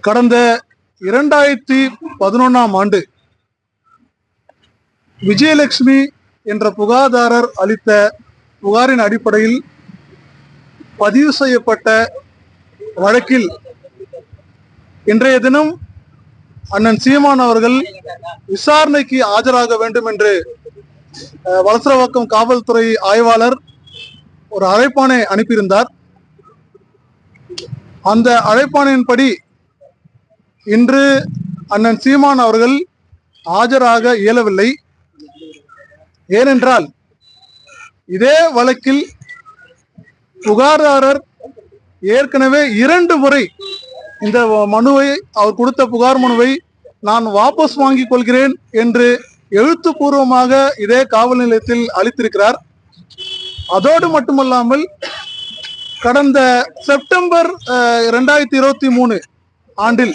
கடந்த இரண்டாயிரத்தி பதினொன்னாம் ஆண்டு விஜயலட்சுமி என்ற புகாதாரர் அளித்த புகாரின் அடிப்படையில் பதிவு செய்யப்பட்ட வழக்கில் இன்றைய தினம் அண்ணன் சீமான் அவர்கள் விசாரணைக்கு ஆஜராக வேண்டும் என்று வளசரவாக்கம் வலசரவாக்கம் காவல்துறை ஆய்வாளர் ஒரு அழைப்பானை அனுப்பியிருந்தார். அந்த அழைப்பானையின்படி இன்று அண்ணன் சீமான் அவர்கள் ஆஜராக இயலவில்லை. ஏனென்றால் இதே வழக்கில் புகார்தாரர் ஏற்கனவே இரண்டு முறை இந்த மனுவை அவர் கொடுத்த புகார் மனுவை நான் வாபஸ் வாங்கிக் கொள்கிறேன் என்று எழுத்துப்பூர்வமாக இதே காவல் நிலையத்தில் அளித்திருக்கிறார். அதோடு மட்டுமல்லாமல் கடந்த செப்டம்பர் இரண்டாயிரத்தி இருபத்தி மூணு ஆண்டில்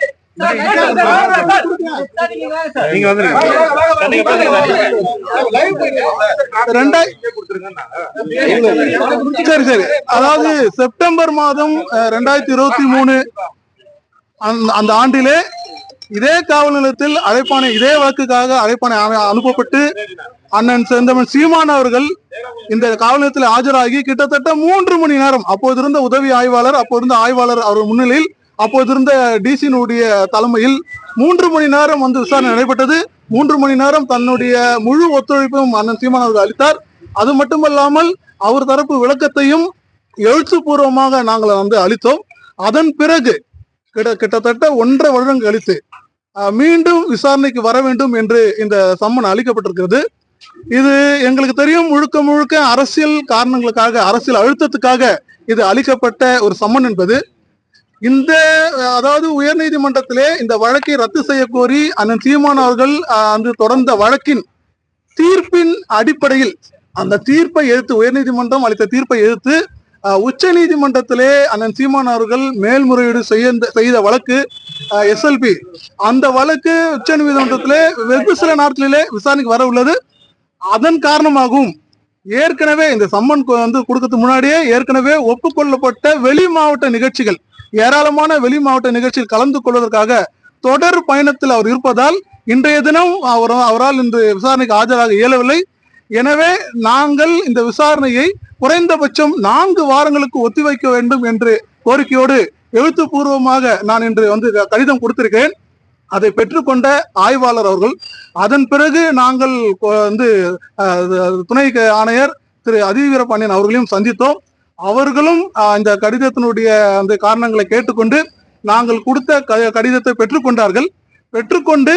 நீங்க வந்துருங்க. சரி சரி. அதாவது செப்டம்பர் மாதம் அஹ், ரெண்டாயிரத்தி இருபத்தி மூணு அந்த- அந்த ஆண்டிலே இதே காவல் நிலையத்தில் அழைப்பானை இதே வழக்குக்காக அழைப்பானை அனு- அனுப்பப்பட்டு அண்ணன் செந்தமன் சீமான் அவர்கள் இந்த காவல் நிலையத்தில் ஆஜராகி கிட்டத்தட்ட மூன்று மணி நேரம் அப்போது இருந்த உதவி ஆய்வாளர் அப்போது இருந்த ஆய்வாளர் அவர் முன்னிலையில் அப்போது இருந்த டிசியினுடைய தலைமையில் மூன்று மணி நேரம் வந்து விசாரணை நடைபெற்றது. மூன்று மணி நேரம் தன்னுடைய முழு ஒத்துழைப்பும் அண்ணன் சீமான் அவர்கள் அளித்தார். அது மட்டுமல்லாமல் அவர் தரப்பு விளக்கத்தையும் எழுத்துப்பூர்வமாக நாங்கள் வந்து அளித்தோம். அதன் பிறகு கிட்ட கிட்டத்தட்ட ஒன்றரை வருடம் கழித்து மீண்டும் விசாரணைக்கு வர வேண்டும் என்று இந்த சம்மன் அளிக்கப்பட்டிருக்கிறது. இது எங்களுக்கு தெரியும் முழுக்க முழுக்க அரசியல் காரணங்களுக்காக அரசியல் அழுத்தத்துக்காக இது அளிக்கப்பட்ட ஒரு சம்மன் என்பது. இந்த அதாவது உயர்நீதிமன்றத்திலே இந்த வழக்கை ரத்து செய்ய கோரி அண்ணன் சீமான் அவர்கள் அந்த அன்று தொடர்ந்த வழக்கின் தீர்ப்பின் அடிப்படையில் அந்த தீர்ப்பை எதிர்த்து உயர்நீதிமன்றம் அளித்த தீர்ப்பை எதிர்த்து உச்ச நீதிமன்றத்திலே அண்ணன் சீமான் அவர்கள் மேல்முறையீடு செய்ய செய்த வழக்கு எஸ்எல்பி அந்த வழக்கு உச்ச நீதிமன்றத்திலே வெகு சில நாட்களிலே விசாரணைக்கு வர உள்ளது. அதன் காரணமாகவும் ஏற்கனவே இந்த சம்மன் கொ- வந்து கொடுக்கறதுக்கு முன்னாடியே ஏற்கனவே ஒப்புக்கொள்ளப்பட்ட வெளி மாவட்ட நிகழ்ச்சிகள் ஏராளமான வெளி மாவட்ட நிகழ்ச்சியில் கலந்து கொள்வதற்காக தொடர் பயணத்தில் அவர் இருப்பதால் இன்றைய தினம் அவர் அவரால் இன்று விசாரணைக்கு ஆஜராக இயலவில்லை. எனவே நாங்கள் இந்த விசாரணையை குறைந்தபட்சம் நான்கு வாரங்களுக்கு ஒத்திவைக்க வேண்டும் என்று கோரிக்கையோடு எழுத்துப்பூர்வமாக நான் இன்று வந்து கடிதம் கொடுத்திருக்கேன் அதை பெற்றுக்கொண்ட ஆய்வாளர் அவர்கள். அதன் பிறகு நாங்கள் வந்து துணை ஆணையர் திரு அதிவீரபாண்டியன் அவர்களையும் சந்தித்தோம். அவர்களும் இந்த கடிதத்தினுடைய அந்த காரணங்களை கேட்டுக்கொண்டு நாங்கள் கொடுத்த கடிதத்தை பெற்றுக்கொண்டார்கள். பெற்றுக்கொண்டு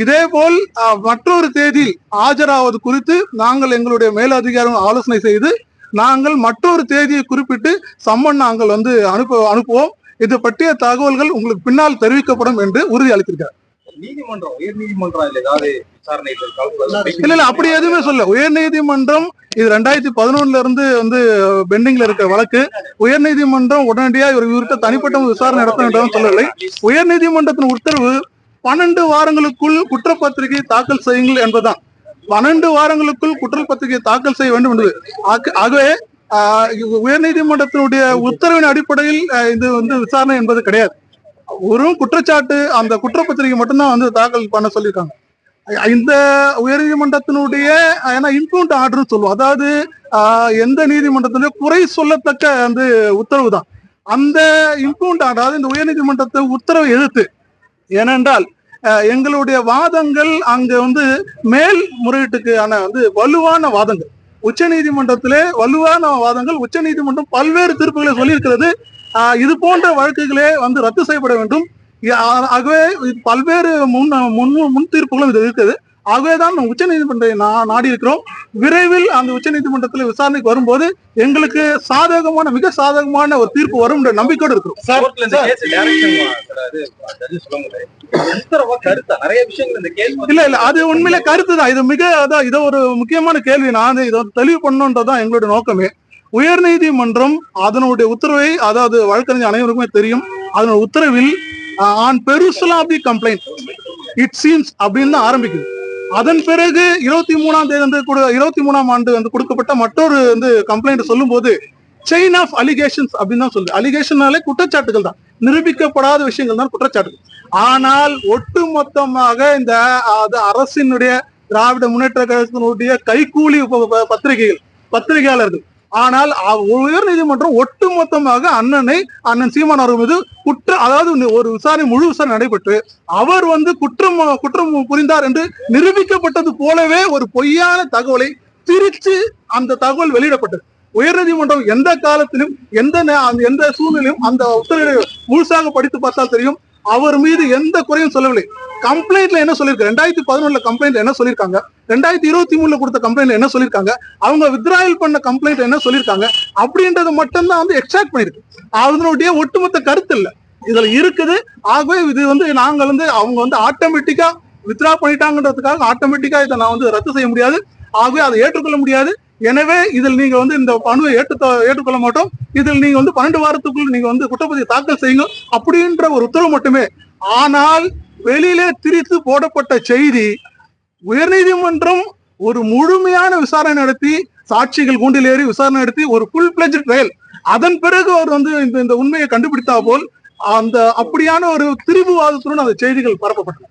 இதேபோல் போல் மற்றொரு தேதியில் ஆஜராவது குறித்து நாங்கள் எங்களுடைய மேலதிகாரம் ஆலோசனை செய்து நாங்கள் மற்றொரு தேதியை குறிப்பிட்டு சம்மன் நாங்கள் வந்து அனுப்ப அனுப்புவோம். இது பற்றிய தகவல்கள் உங்களுக்கு பின்னால் தெரிவிக்கப்படும் என்று உறுதி அளித்திருக்கிறார் நீதிமன்றம் உயர் நீதிமன்றம் ஏதாவது விசாரணை இல்ல இல்ல அப்படி எதுவுமே சொல்ல உயர்நீதிமன்றம் இது ரெண்டாயிரத்தி பதினொன்னுல இருந்து வந்து பெண்டிங்ல இருக்கிற வழக்கு. உயர்நீதிமன்றம் உடனடியா இவர் இவர்கிட்ட தனிப்பட்ட விசாரணை நடத்த வேண்டும் சொல்லவில்லை. உயர்நீதிமன்றத்தின் உத்தரவு பன்னெண்டு வாரங்களுக்குள் குற்றப்பத்திரிகை தாக்கல் செய்யுங்கள் என்பதுதான். பன்னெண்டு வாரங்களுக்குள் குற்றப்பத்திரிகை தாக்கல் செய்ய வேண்டும் என்பது. ஆக- ஆகவே உயர்நீதிமன்றத்தினுடைய உத்தரவின் அடிப்படையில் இது வந்து விசாரணை என்பது கிடையாது. ஒரு குற்றச்சாட்டு அந்த குற்றப்பத்திரிகை மட்டும்தான் வந்து தாக்கல் பண்ண சொல்லியிருக்காங்க. இந்த உயர்நீதிமன்றத்தினுடைய ஏன்னா இன்ஃபுண்ட் ஆர்டர்னு சொல்லுவோம். அதாவது எந்த நீதிமன்றத்தினுடைய குறை சொல்லத்தக்க வந்து உத்தரவு தான். அந்த இன்ஃபுண்ட் ஆர்டர் அதாவது இந்த உயர்நீதிமன்றத்தை உத்தரவை எதிர்த்து ஏனென்றால் எங்களுடைய வாதங்கள் அங்க வந்து மேல் முறையீட்டுக்கான வந்து வலுவான வாதங்கள். உச்ச நீதிமன்றத்திலே வலுவான வாதங்கள் உச்ச நீதிமன்றம் பல்வேறு தீர்ப்புகளை சொல்லியிருக்கிறது. இது போன்ற வழக்குகளே வந்து ரத்து செய்யப்பட வேண்டும். ஆகவே பல்வேறு முன் முன் முன் தீர்ப்புகளும் இது இருக்குது. ஆகவேதான் உச்ச நீதிமன்றை நாடி இருக்கிறோம் விரைவில் அந்த உச்ச நீதிமன்றத்தில் விசாரணைக்கு வரும்போது எங்களுக்கு சாதகமான மிக சாதகமான ஒரு தீர்ப்பு வரும் என்ற நம்பிக்கையோடு இருக்கிறோம். கோர்ட்ல இந்த கேஸ் டைரக்ஷன் சொல்ல முடியாது. கருத்தா? நிறைய விஷயங்கள் இந்த கேஸ் இல்ல இல்ல அது உண்மையில கருத்து தான் இது மிக அதான் இது ஒரு முக்கியமான கேள்வி. நான் இதை தெளிவு பண்ணணுன்றதுதான் எங்களுடைய நோக்கமே. உயர்நீதிமன்றம் அதனுடைய உத்தரவை அதாவது வழக்கறிஞர் அனைவருக்குமே தெரியும். அதனுடைய உத்தரவில் on perusal of the complaint it seems அப்படின்னு தான் ஆரம்பிக்குது. அதன் பிறகு இருபத்தி மூணாம் தேதி வந்து இருபத்தி மூணாம் ஆண்டு வந்து கொடுக்கப்பட்ட மற்றொரு வந்து கம்ப்ளைண்ட் சொல்லும் போது செயின் ஆஃப் அலிகேஷன்ஸ் அப்படின்னு தான் சொல்லுது. அலிகேஷன்னாலே குற்றச்சாட்டுகள் தான். நிரூபிக்கப்படாத விஷயங்கள் தான் குற்றச்சாட்டுகள். ஆனால் ஒட்டுமொத்தமாக இந்த அது அரசினுடைய திராவிட முன்னேற்ற கழகத்தினுடைய கைக்கூலி பத்திரிகைகள் பத்திரிகையாளர்கள் ஆனால் உயர் உயர்நீதிமன்றம் ஒட்டுமொத்தமாக அண்ணனை அண்ணன் சீமான் மீது குற்ற அதாவது ஒரு விசாரணை முழு விசாரணை நடைபெற்று அவர் வந்து குற்றம் குற்றம் புரிந்தார் என்று நிரூபிக்கப்பட்டது போலவே ஒரு பொய்யான தகவலை திரிச்சு அந்த தகவல் வெளியிடப்பட்டது. உயர்நீதிமன்றம் எந்த காலத்திலும் எந்த நே- அந்த- எந்த சூழ்நிலையும் அந்த உத்தரவை முழுசாக படித்து பார்த்தால் தெரியும். அவர் மீது எந்த குறையும் சொல்லவில்லை. கம்ப்ளைண்ட்ல என்ன சொல்லியிருக்காங்க ரெண்டாயிரத்தி பதினொன்றுல கம்ப்ளைண்ட் என்ன சொல்லியிருக்காங்க? ரெண்டாயிரத்தி இருபத்தி மூணுல கொடுத்த கம்ப்ளைண்ட்ல என்ன சொல்லியிருக்காங்க? அவங்க வித்ராயல் பண்ண கம்ப்ளைண்ட் என்ன சொல்லியிருக்காங்க? அப்படின்றத மட்டும்தான் வந்து எக்ஸ்ட்ராக்ட் பண்ணிருக்கு அதனுடைய ஒட்டுமொத்த கருத்து இல்லை. இதுல இருக்குது. ஆகவே இது வந்து நாங்கள் வந்து அவங்க வந்து ஆட்டோமேட்டிக்கா வித்ரா பண்ணிட்டாங்கன்றதுக்காக ஆட்டோமேட்டிக்கா இதை நான் வந்து ரத்து செய்ய முடியாது. ஆகவே அதை ஏற்றுக்கொள்ள முடியாது. எனவே இதில் நீங்க வந்து இந்த மனுவை ஏற்று ஏற்றுக்கொள்ள மாட்டோம். இதில் நீங்க வந்து பன்னெண்டு வாரத்துக்குள் நீங்க வந்து குற்றப்பதிவு தாக்கல் செய்யுங்க அப்படின்ற ஒரு உத்தரவு மட்டுமே. ஆனால் வெளியிலே திரித்து போடப்பட்ட செய்தி உயர்நீதிமன்றம் ஒரு முழுமையான விசாரணை நடத்தி சாட்சிகள் கூண்டில் ஏறி விசாரணை நடத்தி ஒரு ஃபுல் பிளஜ் ட்ரையல் அதன் பிறகு அவர் வந்து இந்த இந்த உண்மையை கண்டுபிடித்தா போல் அந்த அப்படியான ஒரு திரிபுவாதத்துடன் அந்த செய்திகள் பரப்பப்பட்டன.